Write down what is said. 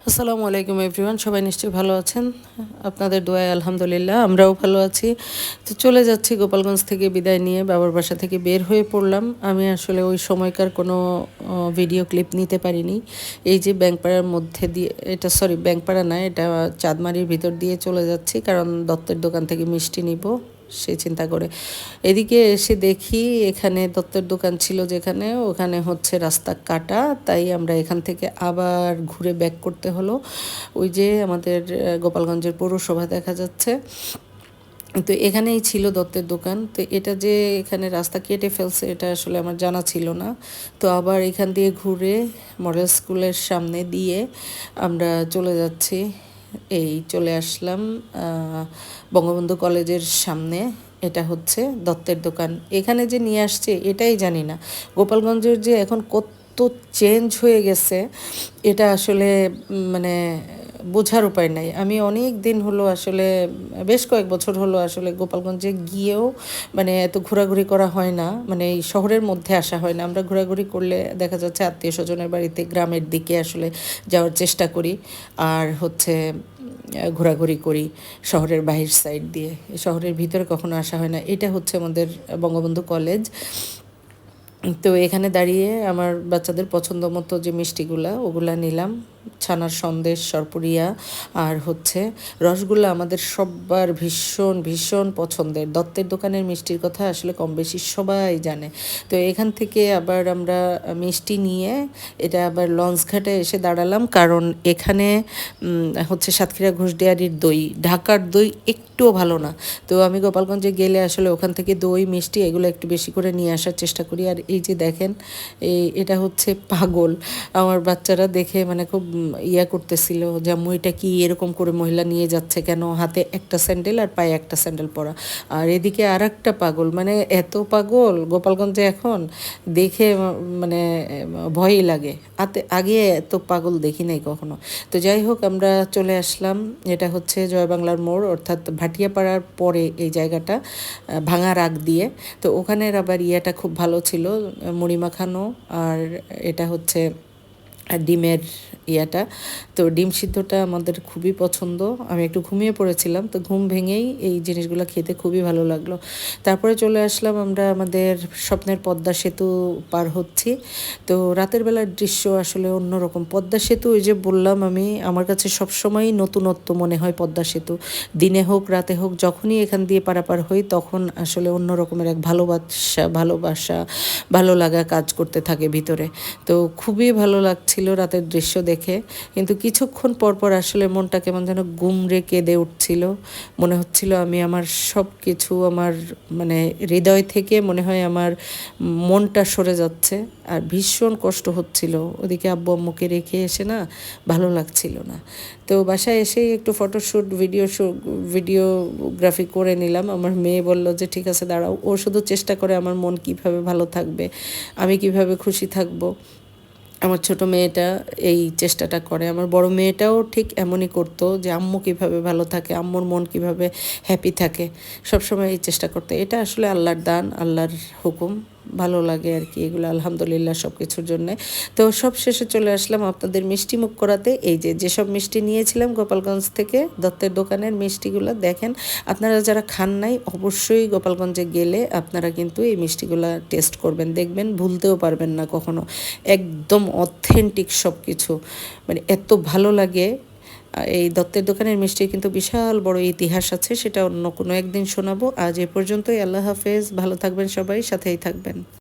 আসসালামু আলাইকুম এভরিওয়ান, সবাই নিশ্চয়ই ভালো আছেন? আপনাদের দোয়ায় আলহামদুলিল্লাহ, আমরাও ভালো আছি। তো চলে যাচ্ছি গোপালগঞ্জ থেকে বিদায় নিয়ে বাবার বাসা থেকে বের হয়ে পড়লাম। আমি আসলে ওই সময়কার কোনো ভিডিও ক্লিপ নিতে পারিনি। এই যে ব্যাংকপাড়ার মধ্যে দিয়ে, এটা সরি ব্যাংকপাড়া না, এটা চাঁদমারির ভিতর দিয়ে চলে যাচ্ছি, কারণ দত্তের দোকান থেকে মিষ্টি নিব। সে চিন্তা করে। এদিকে এসে দেখি এখানে দত্তের দোকান ছিল যেখানে, ওখানে হচ্ছে রাস্তা কাটা, তাই আমরা এখান থেকে আবার ঘুরে ব্যাক করতে হলো। ওই যে আমাদের গোপালগঞ্জের পৌরসভা দেখা যাচ্ছে। তো এখানেই ছিল দত্তের দোকান। তো এটা যে এখানে রাস্তা কেটে ফেলছে, এটা আসলে আমার জানা ছিল না। তো আবার এখান দিয়ে ঘুরে মডেল স্কুলের সামনে দিয়ে আমরা চলে যাচ্ছি। এই চলে আসলাম বঙ্গবন্ধু কলেজের সামনে। এটা হচ্ছে দত্তের দোকান। এখানে যে নিয়ে আসছে, এটাই জানি না। গোপালগঞ্জের যে এখন কত চেঞ্জ হয়ে গেছে, এটা আসলে মানে বোঝার উপায় নাই। আমি অনেক দিন হলো আসলে, বেশ কয়েক বছর হলো আসলে গোপালগঞ্জে গিয়েও মানে এত ঘোরাঘুরি করা হয় না মানে এই শহরের মধ্যে আসা হয় না। আমরা ঘোরাঘুরি করলে দেখা যাচ্ছে আত্মীয় স্বজনের বাড়িতে গ্রামের দিকে আসলে যাওয়ার চেষ্টা করি, আর হচ্ছে ঘোরাঘুরি করি শহরের বাহির সাইড দিয়ে। শহরের ভিতরে কখনো আসা হয় না। এটা হচ্ছে আমাদের বঙ্গবন্ধু কলেজ তো এখানে দাঁড়িয়ে আমার বাচ্চাদের পছন্দ মতো যে মিষ্টিগুলা, ওগুলা নিলাম। ছানার সন্দেশ, সরপুরিয়া, আর হচ্ছে রসগোল্লা আমাদের সবার ভীষণ ভীষণ পছন্দের। দত্তের দোকানের মিষ্টির কথা আসলে কম বেশি সবাই জানে। তো এখান থেকে আবার আমরা মিষ্টি নিয়ে এটা আবার লঞ্চ ঘাটে এসে দাঁড়ালাম। কারণ এখানে হচ্ছে সাতক্ষীরা ঘোষডিয়ারির দই, ঢাকার দই একটুও ভালো না। তো আমি গোপালগঞ্জে গেলে আসলে ওখান থেকে দই, মিষ্টি এগুলো একটু বেশি করে নিয়ে আসার চেষ্টা করি। আর এই যে দেখেন, এই, এটা হচ্ছে পাগল। আমার বাচ্চারা দেখে মানে খুব ইয়া করতেছিল, যে এটা কি এরকম করে মহিলা নিয়ে যাচ্ছে কেন? হাতে একটা স্যান্ডেল আর পায়ে একটা স্যান্ডেল পরা। আর এদিকে আর একটা পাগল মানে এত পাগল, গোপালগঞ্জে এখন দেখে মানে ভয়ই লাগে। আতে, আগে এত পাগল দেখি নাই কখনো। তো যাই হোক, আমরা চলে আসলাম। এটা হচ্ছে জয় বাংলার মোড়, অর্থাৎ ভাটিয়াপাড়ার পরে এই জায়গাটা ভাঙা রাগ দিয়ে। তো ওখানের আবার ইয়াটা খুব ভালো ছিল মুড়ি মাখানো আর এটা হচ্ছে ডিমের ইয়াটা। তো ডিম সিদ্ধটা আমাদের খুবই পছন্দ। আমি একটু ঘুমিয়ে পড়েছিলাম, তো ঘুম ভেঙেই এই জিনিসগুলো খেতে খুবই ভালো লাগল। তারপরে চলে আসলাম আমরা আমাদের স্বপ্নের পদ্মা সেতু পার হচ্ছি। তো রাতের বেলার দৃশ্য আসলে অন্যরকম। পদ্মা সেতু, ওই যে বললাম আমি, আমার কাছে সবসময়ই নতুনত্ব মনে হয় পদ্মা সেতু। দিনে হোক, রাতে হোক, যখনই এখান দিয়ে পারাপার হই, তখন আসলে অন্য রকমের এক ভালোবাসা ভালোবাসা, ভালো লাগা কাজ করতে থাকে ভিতরে। তো খুবই ভালো লাগছিল রাতের দৃশ্য দেখে। কিন্তু কিছুক্ষণ পরপর আসলে মনটা কেমন যেন গুমরে কেঁদে উঠছিল। মনে হচ্ছিল আমি আমার সব কিছু আমার মানে হৃদয় থেকে মনে হয় আমার মনটা সরে যাচ্ছে। আর ভীষণ কষ্ট হচ্ছিল। ওদিকে আব্বু আম্মুকে রেখে এসে না ভালো লাগছিল না। তো বাসায় এসেই একটু ফটোশ্যুট ভিডিও ভিডিওগ্রাফি করে নিলাম। আমার মেয়ে বলল যে, ঠিক আছে, দাঁড়াও। ও শুধু চেষ্টা করে আমার মন কীভাবে ভালো থাকবে, আমি কীভাবে খুশি থাকব। আমার ছোট মেয়েটা এই চেষ্টাটা করে। আমার বড় মেয়েটাও ঠিক এমনই করতো যে আম্মু কীভাবে ভালো থাকে, আম্মুর মন কীভাবে হ্যাপি থাকে, সবসময় এই চেষ্টা করতে। এটা আসলে আল্লাহর দান, আল্লাহর হুকুম, ভালো লাগে আর কি এগুলো আলহামদুলিল্লাহ সব কিছুর জন্যে। তো সব শেষে চলে আসলাম আপনাদের মিষ্টি মুখ করাতে। এই যে যেসব মিষ্টি নিয়েছিলাম গোপালগঞ্জ থেকে, দত্তের দোকানের মিষ্টিগুলো দেখেন। আপনারা যারা খান নাই, অবশ্যই গোপালগঞ্জে গেলে আপনারা কিন্তু এই মিষ্টিগুলো টেস্ট করবেন, দেখবেন ভুলতেও পারবেন না কখনো। একদম অথেন্টিক সব কিছু মানে এত ভালো লাগে। এই দত্তের দোকানের মিষ্টির কিন্তু বিশাল বড় ইতিহাস আছে, সেটা অন্য কোনো একদিন শোনাবো। আজ এ পর্যন্তই, আল্লাহ হাফেজ। ভালো থাকবেন সবাই, সাথেই থাকবেন।